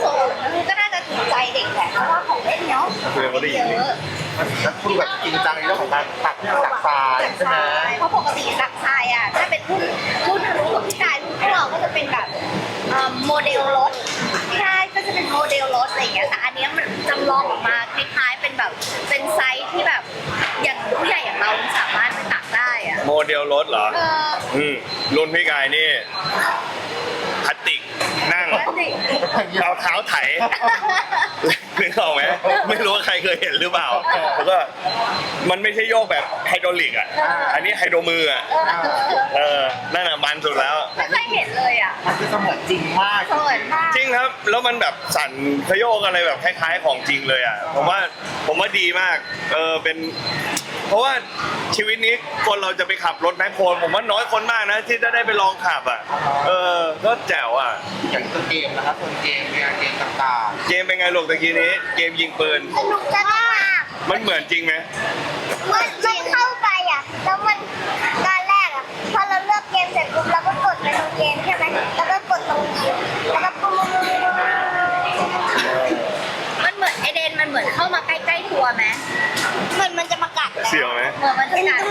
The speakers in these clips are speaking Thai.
โซนคือก็น่าจะถูกใจเด็กแหละเพราะว่าของเล่นเนาะเพื่อนเขาได้เยยินอะแล้วคุณแบบจริงจังในเรื่องของการตักตักทรายใช่ไหมเพราะปกติดักทรายอะถ้าเป็นรุ่นรุ่นรุ่นของพี่กายรุ่นพวกเราก็จะเป็นแบบเอ่อโมเดลรถใช่ก็จะเป็นโมเดลรถอะไรอย่างเงี้ยแต่อันเนี้ยมันจำลองออกมาคล้ายๆเป็นแบบเป็นไซส์ที่แบบอย่างผู้ใหญ่อย่างเราสามารถไปตักได้อะโมเดลรถเหรอเอออืมรุ่นพี่กายนี่พลาสติกนั่ง แล้วสิ เอาเท้าไถนึกออกไหมไม่รู้ว่าใครเคยเห็นหรือเปล่าแล้วก็มันไม่ใช่โยกแบบไฮดรอลิกอะ อันนี้ไฮโดรมืออะเออนั่นอะมันสุดแล้วไม่เคยเห็นเลยอะมันคือเสมือนจริงมากสวยมากจริงครับ แล้วมันแบบสั่นขยโยกอะไรแบบคล้ายๆของจริงเลยอะผมว่าผมว่าดีมากเออเป็น เพราะว่าชีวิตนี้คนเราจะไปขับรถแมคโครผมว่าน้อยคนมากนะ ที่จะได้ไปลองขับอะ เออ ก็แจ๋วอะ อย่างตัวเกมนะครับตัวเกมเนี่ยเกมต่างเกมเป็นไงลูกตะกี้นี้ เกมยิงปืน สนุกจังมากมันเหมือนจริงไหมมันมันเข้าไปอะ แล้วมันตอนแรกอะ พอเราเลือกเกมเสร็จปุ๊บเราก็กดไปตรงเกมใช่ไหมแล้วก็กดตรงยิง มือนไอเดนมันเหมือนเข้ามาใกล้ๆตัวไหมเหมือนมันจะมากัดแล้วเสียวไหมเหมือนมันจะกัด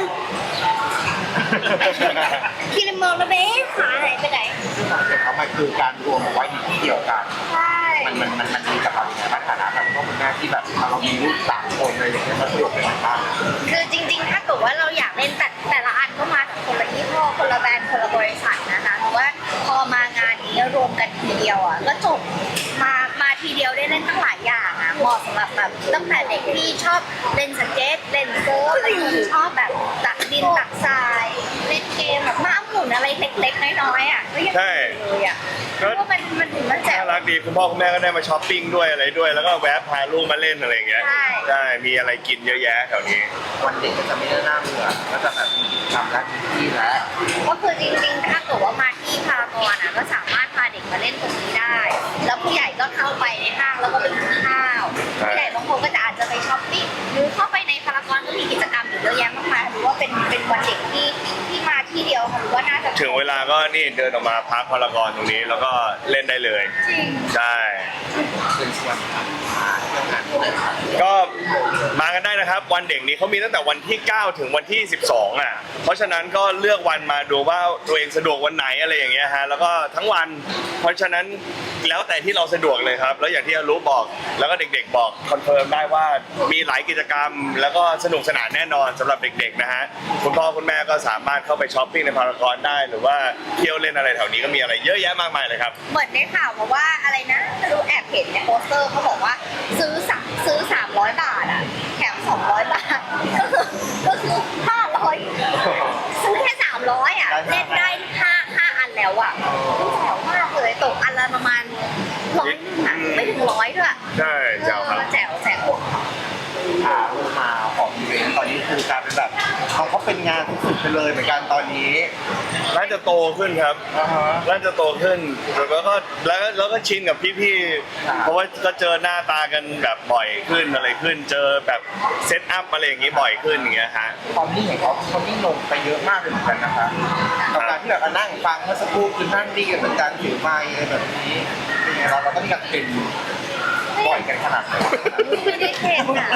คิริโมะแล้วเบ๊ขาหายไปไหนๆซึ่งของเก็บเขามันคือการรวมเอาไว้ในที่เดียวกัน ใช่มันมันมันมันดีกับเราในฐานะแบบพ่อคุณแม่ที่แบบเรามีลูกสามคนเลยอย่างเงี้ยมันสะดวกเป็นมากคือจริง ๆ ถ้าเกิดว่าเราอยากเล่นแต่แต่ละอันก็มาจากคนละยี่ห้อคนละแบรนด์คนละบริษัทนะคะแต่ว่าพอมางานนี้รวมกันทีเดียวอะก็จบมามา ทีเดียวได้เล่นตั้งหลายอย่างอะเหมาะสำหรับแบบตั้งแต่เด็กที่ชอบเล่นสเก็ตเล่นเซิร์ฟอะไรอย่างเงี้ยชอบแบบตักดินตักทรายเล่นเกมแบบม้าหมุนอะไรเล็กๆน้อยๆอะก็ยังใช่มีเลยอะเพราะว่ามันมันถึงมันแจ๋น่าวรั กดีคุณพ่อคุณแม่ก็ได้มาช้อปปิ้งด้วยอะไรด้วย แล้วก็แวะพาลูกมาเล่นอะไรอย่างเงี้ยใช่ใช่มีอะไรกินเยอะแยะแถวนี้ วันเด็กก็จะไม่ได้น่าเบื่อก็จะแบบมีกิจกรรมและมีที่และก็คือจริงๆ ถ้าเกิดว่ามาที่พารากอนอะก็สามารถพาเด็กมาเล่นตรงนี้ได้ แล้วผู้ใหญ่ก็เข้าไปในห้างแล้วก็ไปกินข้าวใช่ ผู้ใหญ่บางคนก็จะอาจจะไปช้อปปิ้งหรือเข้าไปในพารากอนก็มีกิจกรรมอยู่เยอะแยะมากมายหรือว่าเป็นเป็นวันเด็ก ถึงเวลาก็นี่เดินออกมาพักพารากอนตรงนี้ แล้วก็เล่นได้เลย จริงใช่เป็นส่วนมาเรื่องงานด้วยครับก็มากันได้นะครับ วันเด็กนี้เขามีตั้งแต่วันที่ 9 ถึงวันที่ 12 อะ เพราะฉะนั้นก็เลือกวันมาดูว่าตัวเองสะดวกวันไหนอะไรอย่างเงี้ยฮะแล้วก็ทั้งวัน เพราะฉะนั้นแล้วแต่ที่เราสะดวกเลยครับ แล้วอย่างที่อารู้บอกแล้วก็เด็กๆ บอกคอนเฟิร์มได้ว่ามีหลายกิจกรรม แล้วก็สนุกสนานแน่นอนสำหรับเด็กๆนะฮะคุณพ่อคุณแม่ก็สามารถเข้าไปช้อปปิ้งในพารากอนได้หรือว่าเที่ยวเล่นอะไรแถวนี้ก็มีอะไรเยอะแยะมากมายเลยครับ เหมือนได้ข่าวมาว่าอะไรนะไม่รู้แอบเห็นในโปสเตอร์เขาบอกว่าซื้อสามซื้อ300บาทอะแถม200บาท ก็คือก็คือ500ซื้อแค่300อะเล่นได้ห้าห้าอันแล้วอะแจ๋วมากเลยตกอันละประมาณร้อยนึงอะไม่ถึงร้อยด้วยใช่เจ้าครับออแจ๋วแจ๋ว พาลูกมาของอีเวนต์ตอนนี้คือการเป็นแบบ เขาก็เป็นงานสุดๆไปเลยเหมือนกันตอนนี้น่าจะโตขึ้นครับอ่าฮะ น่าจะโตขึ้นแล้วก็แล้วก็แล้วก็ชินกับพี่ครับ ๆเพราะว่าก็เจอหน้าตากันแบบบ่อยขึ้นอะไรขึ้น เจอแบบเซตอัพอะไรอย่างงี้บ่อยขึ้นอย่างเงี้ยฮะ ความนิ่งของเขาเขานิ่งลงไปเยอะมากเลยเหมือนกันนะคะกับการที่แบบมานั่งฟังเมื่อสักครู่คือนั่งดีกันเหมือนกันถือไมค์อะไรแบบนี้เป็นไงเราเราต้องมีการเป็น บ่อยกันขนาดไหนไม่ได้เทรนอะ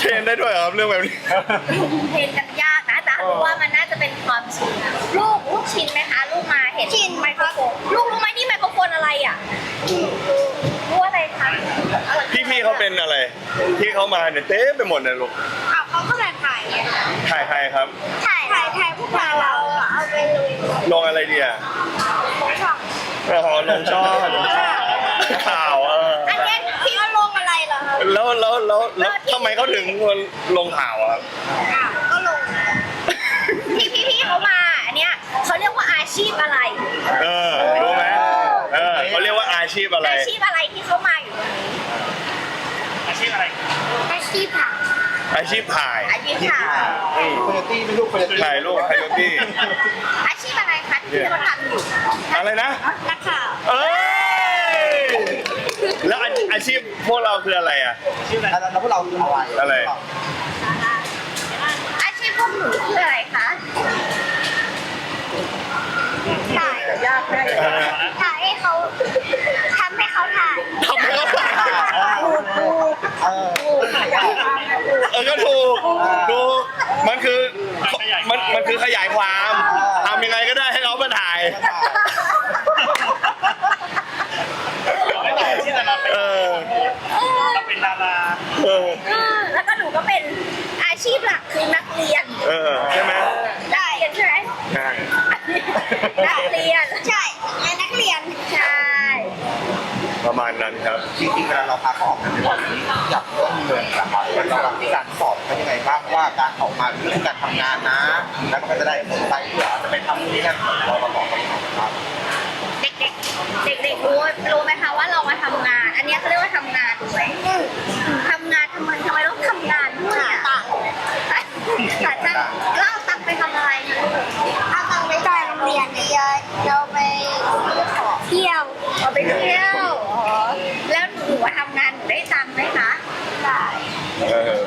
เทรนได้ด้วยเหรอครับเรื่องแบบนี้ เทรนกันยากนะแต่รู้ว่ามันน่าจะเป็นความชินลูกลูกชินไหมคะ ลูกมาเห็นชินไมโครโฟนลูกรู้ไหมนี่ไมโครโฟนอะไรอะรู้อะไรคะพี่ๆเขาเป็นอะไร ที่เขามาเนี่ยเต็มไปหมดเลยลูกอ้าวเขาก็แบบถ่ายไงถ่ายใครครับ ถ่ายถ่ายถ่ายพวกเราเราอะเอาไปลุยลงอะไรดีอะ ของช่อง อ๋อลงช่อง ข่าวเอออันเนี้ยพี่ว่าลงอะไรเหรอครับแล้วแล้วแล้วแล้วทำไมเขาถึงลงข่าวอะครับอ้าวก็ลงที่พี่ๆเขามาอันเนี้ยเขาเรียกว่าอาชีพอะไร เออรู้ไหมเออเขาเรียกว่าอาชีพอะไร อาชีพอะไรที่เขามาอยู่ตรงนี้อาชีพผักอาชีพถ่ายอาชีพค่ะอืมโคโยตี้เป็นลูกโคโยตี้ถ่ายรูปไคโยตี้อาชีพอะไรคะที่เขาทำอยู่อะไรนะนักข่าวเอ้ยแล้ว อาชีพพวกเราคืออะไรอะชีพอะไรแล้วพวกเราคืออะไรอะไร อาชีพพวกหนูคืออะไรคะถ่ายยากแลยถ่ายให้เขาทำให้เขาถ่ายทำให้เขาถ่าย ถูกถูกเออก็ถูกถูกมันคือมันมันคือขยายความทำยังไงก็ได้ให้เขามาถ่าย พหลักคือนักเรียนเออใช่ไหมได้เรียนใช่ไหมใช่นักเรียนใช่ไอ้นักเรียนใช่ประมาณนั้นครับจริงๆเวลาเราพาเขาออกกันในวันนี้อยากเรื่องเงินนะครับเราเรามีการสอนเขายังไงบ้างว่าการออกมาเรื่องการทำงานนะ แล้วก็จะได้ผลไปเพื่ออาจจะไปทำนี่นั่นเราเราบอกเขาครับเด็กๆเด็กๆรู้รู้ไหมคะว่าเรามาทำงาน อันเนี้ยเขาเรียกว่าทำงานถูกไหมทำงานทำไมทำไมต้องทำงานด้วยอะแต่จะ เล่าตังค์ไปทำอะไรนะเอาตังค์ไปจ่ายโรงเรียนเยอะเราไปซื้อของเที่ยวเอาไปเที่ยวอ๋อแล้วหนูมาทำงานหนูได้ตังค์ไหมคะได้เออ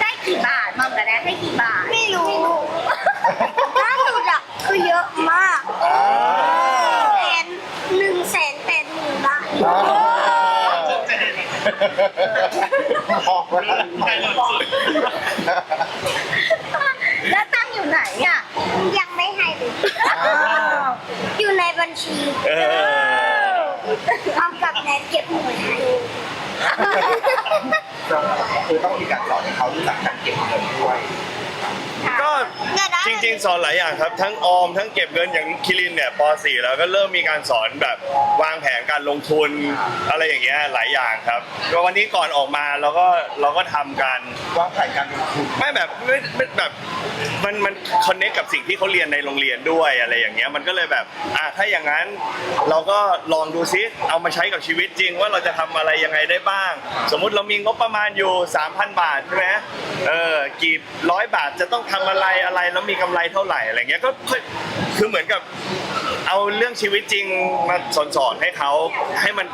ได้กี่บาทมัมกับแดดให้กี่บาทไม่รู้ล่าสุดอะคือเยอะมากแสนหนึ่งแสนแปดหมื่นบาทบอ กว่าใจหล่นสุดแล้วตังค์อยู่ไหนอะ ยังไม่ให้เลยอยู่ในบัญชีเออทำกับแนนเก็บหน่วยให้คือต้องมีการสอนให้เขารู้จักการเก็บเงินด้วย ก็จริง ๆ สอนหลายอย่างครับ ทั้งออมทั้งเก็บเงินอย่างคิรินเนี่ยป .4 แล้วก็เริ่มมีการสอนแบบวางแผนการลงทุนอะไรอย่างเงี้ยหลายอย่างครับก็วันนี้ก่อนออกมาเราก็เราก็ทำกัน วางแผนการลงทุนไม่แบบไม่ไม่แบบมันมันคอนเนคกับสิ่งที่เขาเรียนในโรงเรียนด้วยอะไรอย่างเงี้ยมันก็เลยแบบอะถ้าอย่างนั้นเราก็ลองดูซิเอามาใช้กับชีวิตจริง ว่าเราจะทำอะไรยังไงได้บ้าง สมมุติเรามีงบประมาณอยู่ 3,000 บาทใช่ไหมเออกี่ร้อยบาทจะต้องทำอะไรอะไรแล้วมีกำไรเท่าไหร่อะไรเงี้ยก็ค่อยคือเหมือนกับเอาเรื่องชีวิตจริงมาสอนสอนให้เขาให้มัน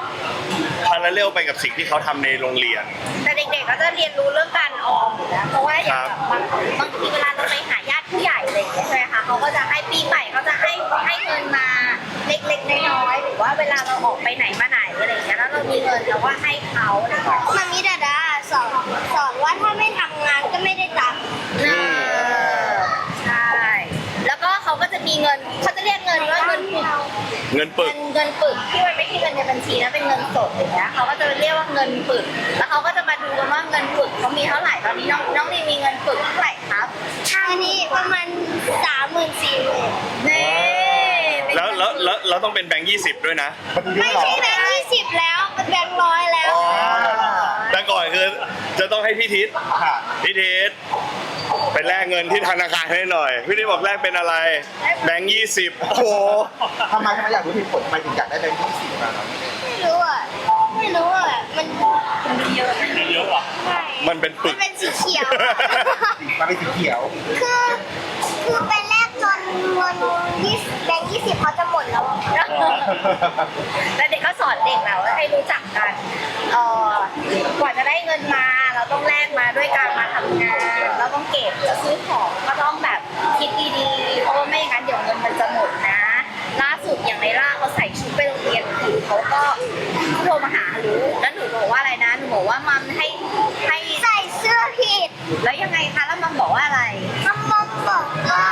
พาราเรลไปกับสิ่งที่เขาทำในโรงเรียน แต่เด็กๆก็จะเรียนรู้เรื่องการออมอยู่แล้วเพราะว่าอย่างแบบบางบางทีเวลาเราไปหาญาติผู้ใหญ่อะไรอย่างเงี้ยใช่ไหมคะเขาก็จะให้ปีใหม่เขาจะให้ให้เงินมาเล็กๆน้อยๆหรือว่าเวลาเราออกไปไหนมาไหนอะไรอย่างเงี้ยแล้วเรามีเงินเราก็ให้เขาอะไรอย่างเงี้ย มามิดาดาสอนสอนว่าถ้าไม่ทำงานก็ไม่ได้ตังค์ เออใช่ แล้วก็เขาก็จะมีเงินเขาจะเรียกเงินว่าเงินปึก เงินปึเงิกนเงินปึกที่มันไม่ใช่เงินในบัญชีนะเป็นเงินสดอย่างเงี้ยเขาก็จะเรียกว่าเงินปึก แล้วเขาก็จะมาดูกันว่าเงินปึกเขามีเท่าไหร่ตอนนี้น้องน้องดีมีเงินปึกเท่าไหร่ครับอันนี้ประมาณสามหมื่นสี่หมื่นนี่เป็นแล้วแล้วแล้วเราต้องเป็นแบงค์ยี่สิบด้วยนะ ไม่ใช่แบงค์ยี่สิบแล้วเป็นแบงค์ร้อยแล้ว แต่ก่อนคือจะต้องให้พี่ทิศค่ะพี่ทิศ ไปแลกเงินที่ธนาคารให้หน่อย พี่ทิศบอกแลกเป็นอะไร แบงค์ยี่สิบโอ้โหทำไมทำไมอยากรู้เหตุผลทำไมถึงอยากได้แบงค์ยี่สิบมาครับไม่รู้อะ ไม่รู้อะ มันเยอะมีเยอะเหรอใช่มันเป็นปึมันกเป็นสีเขียวอะมาเป็นสีเขียว คือ คือไปแลกจนเงินยี่สิบแบงค์ยี่สิบเขาจะหมดแล้วอะแล้วเด็กก็สอนเด็กแล้วให้รู้จักกันเอ่อกว่าจะได้เงินมาเรา ต้องแลกมาด้วยการมาทำงานเราต้องเก็บจะซื้อของก็ต้องแบบคิดดีๆ เพราะว่าไม่อย่างนั้นเดี๋ยวเงินมันจะหมดนะ ล่าสุดอย่างในล่าเขาใส่ชุดไปโรงเรียนคือเขาก็โทรมาหาหนูแล้วหนูบอกว่าอะไรนะหนูบอกว่ามัมให้ให้ใส่เสื้อผิด แล้วยังไงคะแล้วมัมบอกว่าอะไรมัมมอมบอกว่า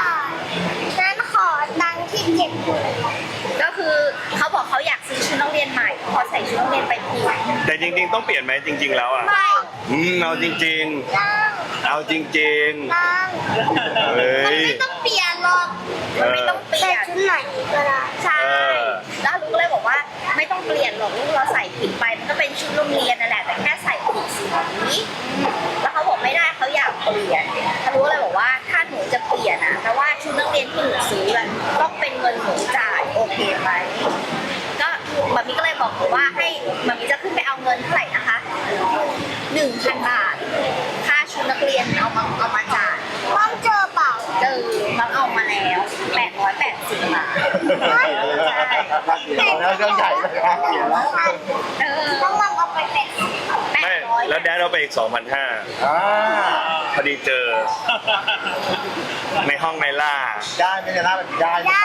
นั้นขอตังค์ที่เก็บอยู่ก็ จริง ๆ ต้องเปลี่ยนไหมจริง ๆ แล้วอะไม่อืมเอาจริงตังค์ๆเอาจริงตังค์ๆเฮ้มันยไม่ต้องเปลี่ยนหรอกเอมันไม่อต้องเปลี่ใส่ยนชุดไหนก็ได้ใช่เออ แล้วลูกก็เลยบอกว่าไม่ต้องเปลี่ยนหรอกลูกเราใส่ผิดไปมันก็เป็นชุดโรงเรียนนั่นแหละแต่แค่ใส่ผิดสีแล้วเขาบอกไม่ได้เขาอยากเปลี่ยนเขารู้เลยบอกว่าถ้าหนูจะเปลี่ยนอะแต่ว่าชุดนักเรียนที่หนูซื้ออะต้องเป็นเงินหนูจ่ายโอเคไหมก็มามีก็เลยบอกหนูว่าให้มามีจะขึ้น ไปเอาเงินเท่าไหร่นะคะหนึ่งพันบาท ค่าชุดนักเรียนเอามาเอามาจ่ายมัมเจอเปล่าเจอมันเอามาแล้ว880บาทใช่เอาแล้วเรื่องใหญ่เลยครับเขียนแล้วเออต้องมัมเอาไปเป็นไม่800แล้วแดนเอาไปอีก 2,500อ่าพอดีเจอ ในห้องในล่า ได้ไหมเนี่ยหน้าแบบนี้ได้ไหมได้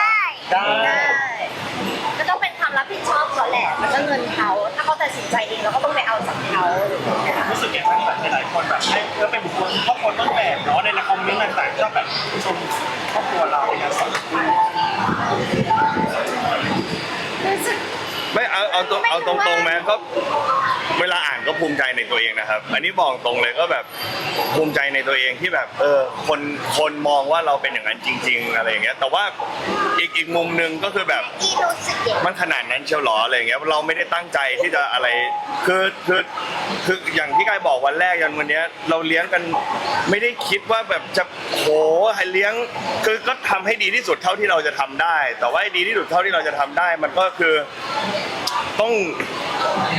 ได้ได้ก็มันต้องเป็นความ รับผิดชอบเขาแหละมันก็เงินเขาถ้าเขาตัดสินใจเองเราก็ต้องไปเอาจากเขารู้สึกอย่างที่แบบหลายๆคนแบบให้เพื่อเป็นบุคคลครอบครัวต้นแบบเนาะในคอมเมนต์ต่างๆชอบแบบชมครอบครัวเราในการสอน รู้สึก ไม่ เอาเอาตรงเอาตรงๆไหมก็เวลาอ่านก็ภูมิใจในตัวเองนะครับ อันนี้บอกตรงเลยก็แบบภูมิใจในตัวเองที่แบบเออคนคนมองว่าเราเป็นอย่างนั้นจริง ๆ อะไรอย่างเงี้ย แต่ว่าอีกอีกมุมหนึ่งก็คือแบบที่รู้สึกอย่างมันขนาดนั้นเชียวเหรออะไรอย่างเงี้ยเราไม่ได้ตั้งใจที่จะอะไรคือคือคืออย่างที่กายบอกวันแรกยันวันเนี้ยเราเลี้ยงกันไม่ได้คิดว่าแบบจะโหให้เลี้ยงคือก็ทำให้ดีที่สุดเท่าที่เราจะทำได้แต่ว่าให้ดีที่สุดเท่าที่เราจะทำได้ มันก็คือ ต้อง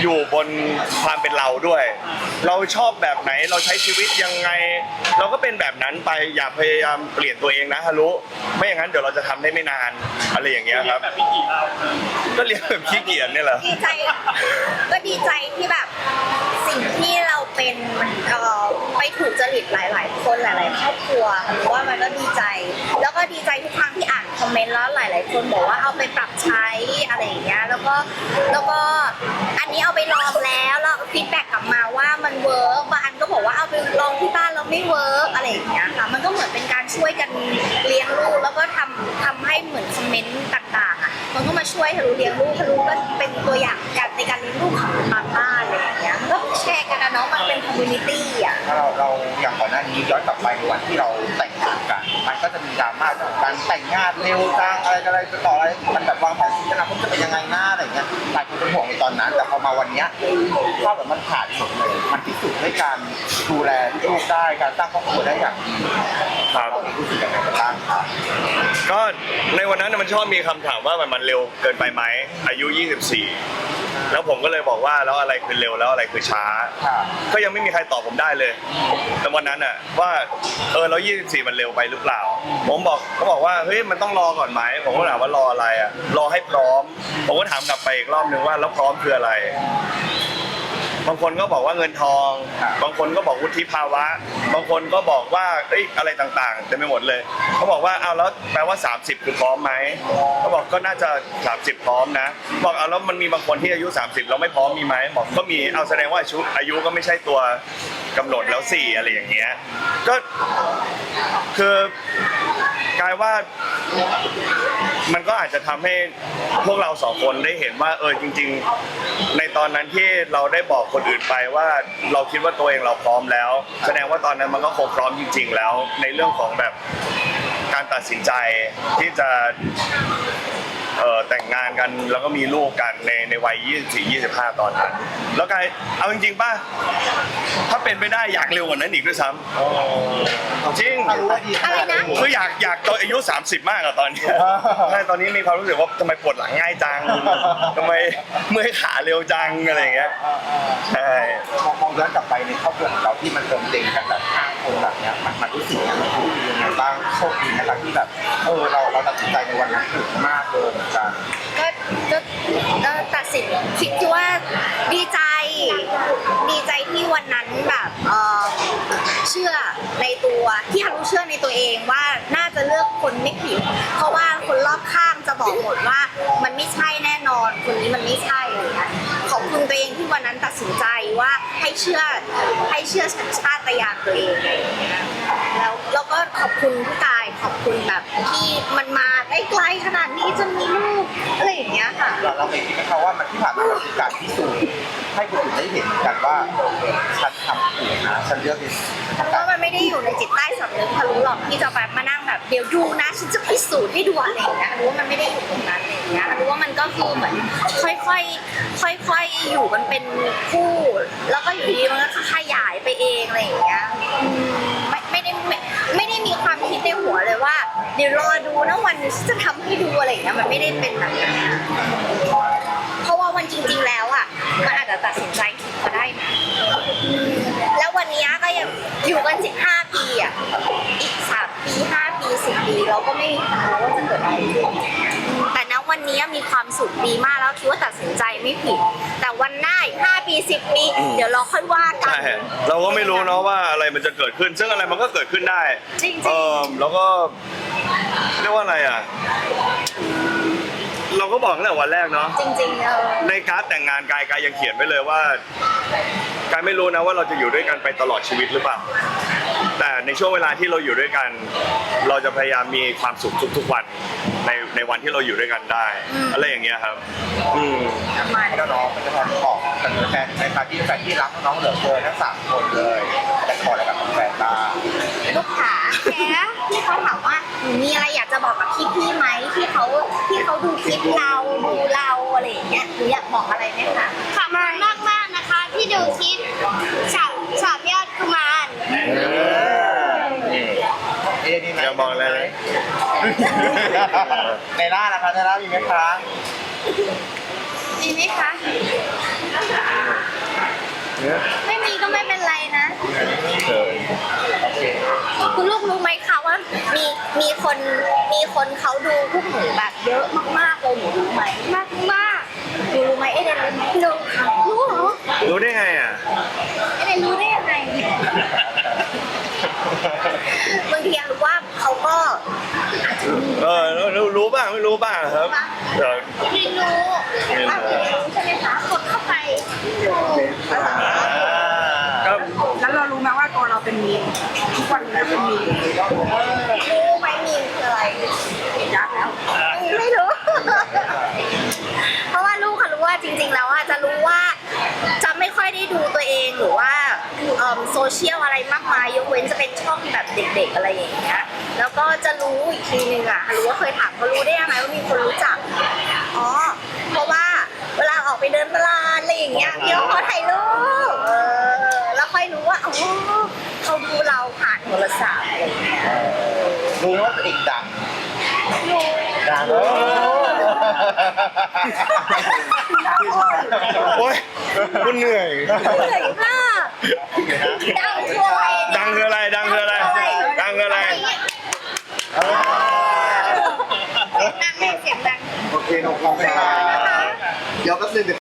อยู่บนความเป็นเราด้วย เราชอบแบบไหนเราใช้ชีวิตยังไง เราก็เป็นแบบนั้นไปอย่าพยายามเปลี่ยนตัวเองนะฮารุไม่อย่างนั้นเดี๋ยวเราจะทำได้ไม่นานอะไรอย่างเงี้ยครับ แบบพี่กี่เราก็เลี้ยงแบบขี้เกียจเนี่ยแหละ ดีใจ ก็ดีใจที่แบบสิ่งที่เราเป็นมันเอ่อ ไปถูกจริตหลาย ๆ คนหลาย ๆ ครอบครัวหรือว่ามันก็ดีใจ แล้วก็ดีใจทุกครั้งที่อ่านคอมเมนต์แล้วหลาย ๆ คนบอกว่าเอาไปปรับใช้อะไรอย่างเงี้ยแล้วก็แล้วก็อันนี้เอาไปลองแล้วแล้วฟีดแบ็กกลับมาว่ามันเวิร์กบางอันก็บอกว่าเอาไปลองที่บ้านแล้วไม่เวิร์กอะไรอย่างเงี้ยค่ะมันก็เหมือนเป็นการช่วยกันเลี้ยงลูกแล้วก็ทำทำให้เหมือนคอมเมนต์ต่าง ๆ อะ มันก็มาช่วยฮารุเลี้ยงลูกฮารุก็เป็นตัวอย่างการในการเลี้ยงลูกของบางบ้านอะไรอย่างเงี้ย แชร์กันนะเนาะมันเป็นคอมมูนิตี้อะ ถ้าเราเราอย่างก่อนหน้านี้ย้อนกลับไปในวันที่เราแต่งงานกัน มันก็จะมีดราม่าเรื่องของการแต่งงานเร็วจังอะไรอะไรต่ออะไรมันแบบวางแผนชีวิตอนาคตจะเป็นยังไงหน้าอะไรเงี้ยหลายคนเป็นห่วงในตอนนั้น แต่พอมาวันเนี้ยภาพแบบมันผ่านหมดเลย มันพิสูจน์ด้วยการดูแลลูกได้การสร้างครอบครัวได้อย่างดีครับเรารู้สึกยังไงบ้างครับก็ในวันนั้นน่ะมันชอบมีคำถามว่ามันมันเร็วเกินไปไหมอายุ 24 แล้วผมก็เลยบอกว่าแล้วอะไรคือเร็วแล้วอะไรคือช้า ค่ะก็ยังไม่มีใครตอบผมได้เลยแต่วันนั้นอะว่าเออแล้ว 24 มันเร็วไปหรือเปล่าผมบอกเขาบอกว่าเฮ้ยมันต้องรอก่อนไหมผมก็ถามว่ารออะไรอะรอให้พร้อม ผมก็ถามกลับไปอีกรอบนึงว่าแล้วพร้อมคืออะไร บางคนก็บอกว่าเงินทองครับบางคนก็บอกวุฒิภาวะ บางคนก็บอกว่าเอ้ยอะไรต่างๆเต็มไปหมดเลย เขาบอกว่าเอาแล้วแปลว่า 30 คือพร้อมไหมเขาบอกก็น่าจะ 30 พร้อมนะ บอกเอาแล้วมันมีบางคนที่อายุ 30แล้วไม่พร้อมมีไหมบอกก็มีเอาแสดงว่าอายุอายุก็ไม่ใช่ตัวกำหนดแล้วสี่อะไรอย่างเงี้ยก็คือกลายว่า มันก็อาจจะทำให้พวกเราสองคนได้เห็นว่าเออจริง ๆ ในตอนนั้นที่เราได้บอกคนอื่นไปว่าเราคิดว่าตัวเองเราพร้อมแล้ว แสดงว่าตอนนั้นมันก็คงพร้อมจริง ๆ แล้ว ในเรื่องของแบบการตัดสินใจที่จะ เอ่อแต่งงานกันแล้วก็มีลูกกันในในวัย 24 25 ตอนนั้น แล้วกายเอาจริงๆป่ะถ้าเป็นไปได้อยากเร็วกว่านั้นอีกด้วยซ้ำจริงถ้ารู้ว่าดีขอะไรนาดนะนี้คืออยากอยากตอนอายุ 30 มากอะตอนเนี้ยอ่าใช่ตอนนี้มีความรู้สึกว่าทำไมปวดหลังง่ายจังทำไมเมื่อยขาเร็วจังอะไรอย่างเงี้ย ใช่ มองมองย้อนกลับไปในครอบครัวของเราที่มันเติมเต็มกันแบบ คนแบบเนี้ยมันมันรู้สึกยังไงมันรู้สึกยังไงบ้างโชคดีนะครับที่แบบเออเราเราตัดสินใจในวันนั้นถูกมากเลยเหมือนกันก็ก็ก็ตัดสินคิดว่าดีใจ ดีใจที่วันนั้นแบบเออเชื่อในตัวที่ฮันรู้เชื่อในตัวเองว่าน่าจะเลือกคนไม่ผิด เพราะว่าคนรอบข้างจะบอกหมดว่า มันไม่ใช่แน่นอนคนนี้มันไม่ใช่อะไรอย่างเงี้ย ตัวเองที่วันนั้นตัดสินใจว่าให้เชื่อให้เชื่อสัญชาตญานตัวเองอะไรอย่างเงี้ยแล้วเราก็ขอบคุณผู้กายขอบคุณแบบที่มันมาได้ไกลขนาดนี้จนมีลู ค่ะ เราเราเคยคิดไหมครับว่ามันที่ผ่านมามันคือการพิสูจน์ให้คนอื่นได้เห็นกันว่าฉันทำถูกนะฉันเลือกในสิ่งที่เพราะทำว่ามันไม่ได้อยู่ในจิตใต้สำนึกทะลุหรอกที่จะแบบมานั่งแบบเดี๋ยวดูนะฉันจะพิสูจน์ให้ดูอะไรอย่างเงี้ยรู้ว่ามันไม่ได้อยู่ตรงนั้นอะไรอย่างเงี้ยรู้ว่ามันก็คือเหมือนค่อยๆค่อยๆอยู่กันเป็นคู่ แล้วก็อยู่ดีมันก็ขยายไปเองอะไรอย่างเงี้ยอืมไม่ ไม่ได้ไม่ไม่ได้มีความคิดในหัวเลยว่า เดี๋ยวรอดูนะวันนี้ฉันจะทำให้ดูอะไรอย่างเงี้ยมันไม่ได้เป็นแบบนั้นนะเพราะว่าวันจริง ๆ แล้วอะมันอาจจะตัดสินใจผิดก็ได้นะแล้ววันนี้ก็ยังอยู่กัน 15 ปีอะอีก 3 ปี 5 ปี 10 ปีเราก็ไม่รู้ว่าจะเกิดอะไรขึ้นแต่ณวันนี้มีความสุขดีมากแล้วคิดว่าตัดสินใจ ไม่ผิด แต่วันหน้าอีก5ปี10ปีเดี๋ยวเราค่อยว่ากัใช่เราก็ไม่รู้เนาะว่าอะไรมันจะเกิดขึ้น ซึ่งอะไรมันก็เกิดขึ้นได้จริงๆ เออแล้วก็เรียกว่าอะไรอะเราเราก็บอกตั้งแต่วันแรกเนาะ จริงๆเออ ในการ์ดแต่งงานกายกายยังเขียนไว้เลยว่า กายไม่รู้นะว่าเราจะอยู่ด้วยกันไปตลอดชีวิตหรือเปล่าแต่ ในช่วงเวลาที่เราอยู่ด้วยกัน เราจะพยายามมีความสุขทุกๆวันในในวันที่เราอยู่ด้วยกันได้อะไรอย่างเงี้ยครับ อืมประมาณ Dạ. แล้วน้องเป็นคนบอกกับแฟนในปาร์ตี้แฟนที่รักน้องเหลือเกินทั้งสามคนเลยแต่ขออะไรกับแฟนบ้างลูกขาแกที่เขาถามว่าหนูมีอะไรอยากจะบอกกับพี่ๆไหมที่เขาที่เขาดูคลิปเราดูเราอะไรอย่างเงี้ยหนูอยากบอกอะไรไหมคะขอบคุณมากมากๆนะคะที่ดูคลิปสามสามยอดกุมาร เอ๊ะนี่ไหมอยากบอกอะไรไหมในล่านะคะในล่ามีไหมคะมีไหมคะ ไม่มีก็ไม่เป็นไรนะโอเคคุณลูกรู้ไหมคะว่า มีมีคนมีคนเขาดูพวกหนูแบบเยอะมากๆเลยหนูรู้ไหมมากมากๆหนูรู้ไหมเอเดนรู้ไหมรู้ค่ะรู้เหรอรู้ได้ไงอะเอเดนรู้ได้ยังไงบางทีอะรู้ว่า เขาก็เออรู้รู้บ้างไม่รู้บ้างครับเออไม่รู้ อะไม่รู้ใช่ไหมคะกดเข้าไปดูก็แล้วเรารู้ไหมว่าตัวเราเป็นมีมทุกวันนี้ก็เป็นมีมรู้ไหมมีมคืออะไรยากแล้วไม่รู้ เพราะว่าลูกค่ะรู้ว่าจริง ๆ แล้วอะจะรู้ว่าจะไม่ค่อยได้ดูตัวเองหรือว่าเอิ่มโซเชียล อะไรมากมายยกเว้นจะเป็นช่องแบบเด็ก ๆ อะไรอย่างเงี้ยแล้วก็จะรู้อีกทีนึงอะรู้ว่าเคยถามเขารู้ได้ยังไงว่ามีคนรู้จักอ๋อเพราะว่าเวลาออกไปเดินตลาดอะไรอย่างเงี้ยพี่เขาขอถ่ายรูปเออแล้วค่อยรู้ว่าอ๋อเขาดูเราผ่านโทรศัพท์อะไรอย่างเงี้ยรู้ว่าตัวเองดังรู้ดังโอ๊ยคุณเหนื่อยเหนื่อยมากดังคืออะไร ดังคืออะไร ดังคืออะไร ดังคืออะไรดังให้เสียงดัง โอเคขอบคุณค่ะเดี๋ยวแป๊บนึง